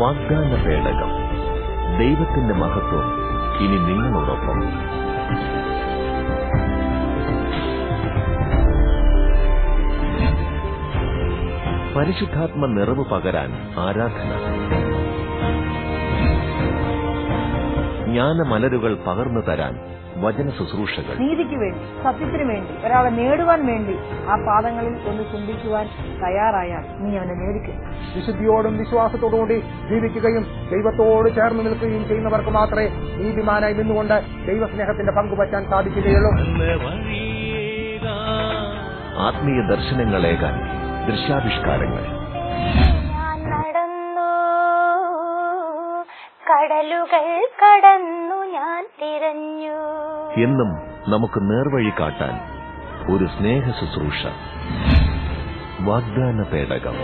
വാഗ്ദാന പേടകം. ദൈവത്തിന്റെ മഹത്വം ഇനി നിങ്ങളോടൊപ്പം. പരിശുദ്ധാത്മ നിറവ് പകരാൻ ആരാധന. ജ്ഞാനമലരുകൾ പകർന്നു തരാൻ വചന ശുശ്രൂഷകൾ. നീതിക്ക് വേണ്ടി സത്യത്തിന് വേണ്ടി ഒരാളെ നേടുവാൻ വേണ്ടി ആ പാദങ്ങളിൽ ഒന്ന് ചിന്തിക്കുവാൻ തയ്യാറായാൽ നീ അവനെ നേടിക്കും. വിശുദ്ധിയോടും വിശ്വാസത്തോടും കൂടി ജീവിക്കുകയും ദൈവത്തോട് ചേർന്ന് നിൽക്കുകയും ചെയ്യുന്നവർക്ക് മാത്രമേ നീതിമാനായി നിന്നുകൊണ്ട് ദൈവസ്നേഹത്തിന്റെ പങ്കുപറ്റാൻ സാധിക്കുകയുള്ളൂ. ആത്മീയ ദർശനങ്ങളേകാൻ ദൃശ്യാവിഷ്കാരങ്ങൾ. കടലുകൾ കടന്നു ഞാൻ തിരഞ്ഞു. എന്നും നമുക്ക് നേർവഴി കാട്ടാൻ ഒരു സ്നേഹ ശുശ്രൂഷ വാഗ്ദാന പേടകം